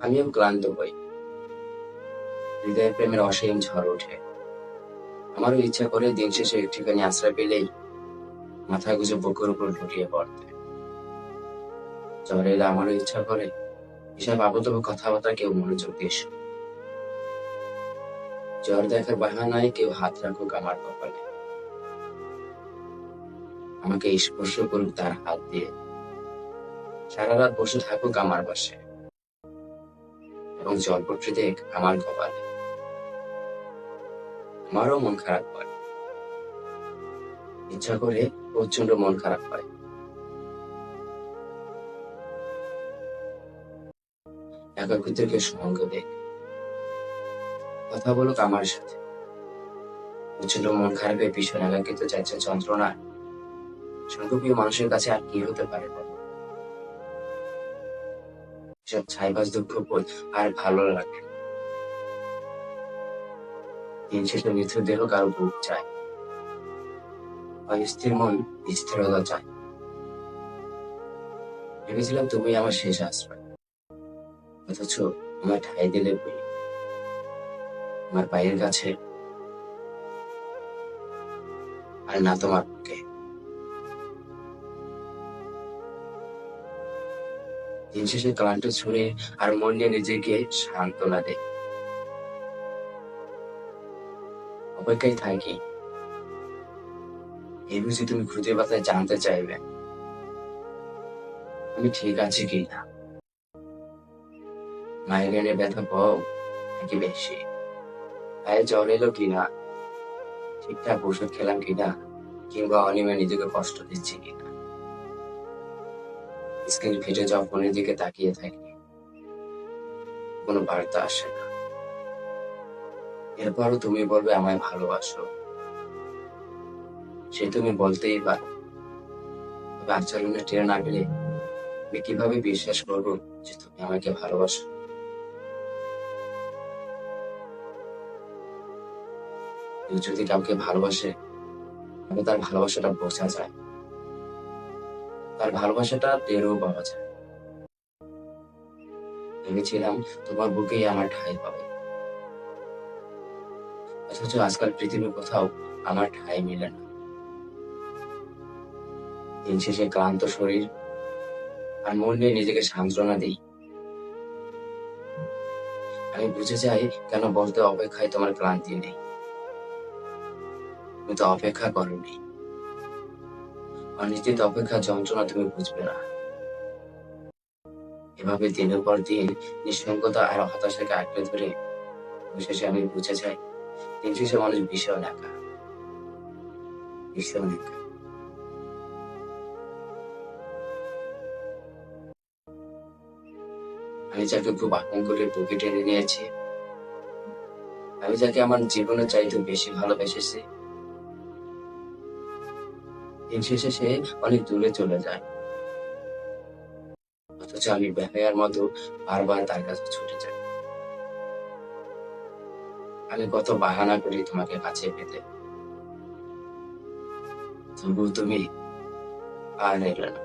আমিও ক্লান্ত হই। হৃদয়ে প্রেমের অসীম ঝড় ওঠে। আমারও ইচ্ছা করে দিন শেষে একটুখানি আশ্রয় পেলেই মাথা গুজে বুকের উপর ঢুকিয়ে পড়তে। জ্বর এলে আমারও ইচ্ছা করে এসব আবদ্ধ কথাবার্তা কেউ মনোযোগ শুনুক। জ্বর দেখার বাহানায় কেউ হাত রাখুক আমার কপালে। আমাকে স্পর্শ করুক তার হাত দিয়ে। সারা রাত বসে থাকুক আমার পাশে। এবং জলপট্রি দেখ আমার কপালে। আমারও মন খারাপ হয়। ইচ্ছা করে প্রচণ্ড মন খারাপ হয়। একাকিত্বকে সঙ্গ দেখ কথা বলুক আমার সাথে। প্রচণ্ড মন খারাপের পিছনে একাকিত্ব যাচ্ছে যন্ত্রণা সঙ্গপ্রিয় মানুষের কাছে আর কি হতে পারে বলো? সব ছাইবাজ দুঃখ বোধ আর ভালো লাগে। দিন শেষে মৃত্যু কারও বুক চায়। অস্থির মন স্থিরতা চায়। ভেবেছিলাম তুমি আমার শেষ আশ্রয়। অথচ আমার ঠাই দিলে বই। আমার পায়ের কাছে আর না তোমার বুকে। দিন ক্লান্ত ছুঁড়ে আর মন নিয়ে নিজেকে সান্ত্বনা দেয় অপেক্ষায় থাকি। এই বুঝি তুমি খুঁজে পাতায় জানতে চাইবে। আমি ঠিক আছি কি না? মাইগ্রেনে ব্যথা কম নাকি বেশি? পায়ে জ্বর এলো কিনা ঠিকঠাক ওষুধ খেলাম কিনা কিংবা অনিমে নিজেকে কষ্ট দিচ্ছি কিনা স্ক্রিন ফেটে যাওয়া ফোনের দিকে তাকিয়ে থাকি। কোনো বার্তা আসে না। এরপরও তুমি বলবে আমায় ভালোবাসো। সে তুমি বলতেই পারো। আচরণে টের না পেলে আমি কীভাবে বিশ্বাস করব যে তুমি আমাকে ভালোবাসো? কেউ যদি কাউকে ভালোবাসে তবে তার ভালোবাসাটা বোঝা যায়। তার ভালোবাসাটা টেরও পাওয়া যায় ভেবেছিলাম তোমার বুকেই আমার ঠাঁই পাবে। অথচ আজকাল পৃথিবীর কোথাও আমার ঠাঁই মিলে না। দিন শেষে ক্লান্ত শরীর আর মন নিয়ে নিজেকে সান্ত্বনা দিই। আমি বুঝে যাই কেন বলতে অপেক্ষায় তোমার ক্লান্তি নেই। তুমি তো অপেক্ষা করনি। অনিশ্চিত অপেক্ষা যন্ত্রণা তুমি বুঝবে না। এভাবে দিনের পর দিন নিঃসঙ্গতা আর হতাশাকে আঁকড়ে ধরে শেষে আমি বুঝে যাই, দিন শেষে মানুষ ভীষণ একা। ভীষণ একা। আমি যাকে খুব আপন করে বুকে টেনে নিয়েছি, আমি যাকে আমার জীবনের চাইতে বেশি ভালোবেসেছি দিন শেষে সে অনেক দূরে চলে যায়। অথচ আমি বেহায়ার মতো বারবার তার কাছে ছুটে যাই আমি কত বাহানা করি তোমাকে কাছে পেতে। তবু তুমি আর এলে না।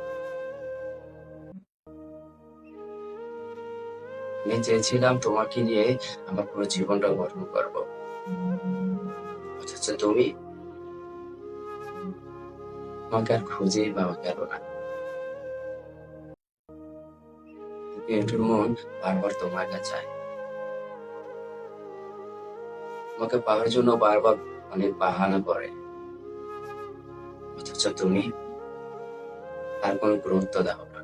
আমি চেয়েছিলাম তোমাকে নিয়ে আমার পুরো জীবনটা গঠন করব। অথচ তুমি আমাকে আর খুঁজেই পাওয়া গেল না। মেয়েটির মন বারবার তোমার কাছে তোমাকে পাওয়ার জন্য বারবার অনেক বাহানা করে। অথচ তুমি তার কোনো গুরুত্ব দাও না।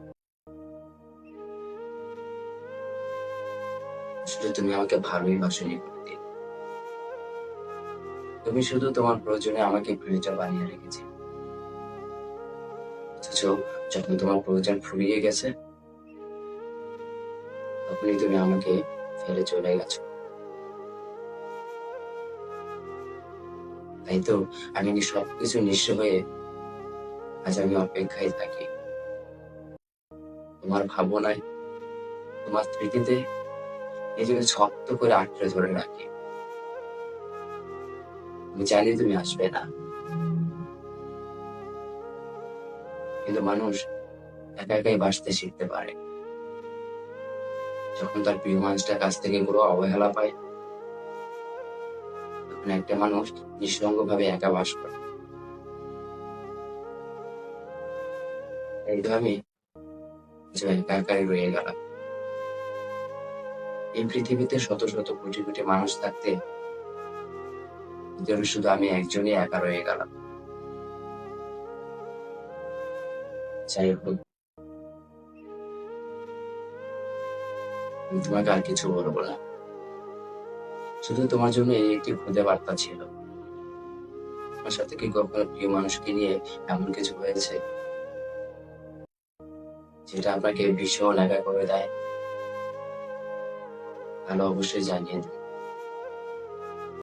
আসলে তুমি আমাকে ভালোই বাসনি তুমি শুধু তোমার প্রয়োজনে আমাকে প্রিয়টা বানিয়ে রেখেছি যখন তোমার প্রয়োজন ফুরিয়ে গেছে? তখনই তুমি আমাকে ফেলে চলে গেছো। তাই তো, আমি সবকিছু নিঃস্ব হয়ে আজ আমি অপেক্ষায় থাকি। তোমার ভাবনায়, তোমার স্মৃতিতে নিজেকে শক্ত করে আঁকড়ে ধরে রাখি। আমি জানি তুমি আসবে না। কিন্তু মানুষ একা একাই বাঁচতে শিখতে পারে। যখন তার প্রিয় মানুষটার কাছ থেকে পুরো অবহেলা পায়, তখন একটা মানুষ নিঃসঙ্গ ভাবে একা বাস করে। এই আমি একা একাই রয়ে গেলাম। এই পৃথিবীতে শত শত কোটি কোটি মানুষ থাকতে শুধু আমি একজনই একা রয়ে গেলাম। যাই হোক। তোমাকে আর কিছু বলব না। শুধু তোমার জন্য এই একটি খুদে বার্তা ছিল। আমার সাথে কি কখনো প্রিয় মানুষকে নিয়ে এমন কিছু হয়েছে? যেটা আপনাকে ভীষণ একা করে দেয়। ভালো অবশ্যই জানিয়ে দেবে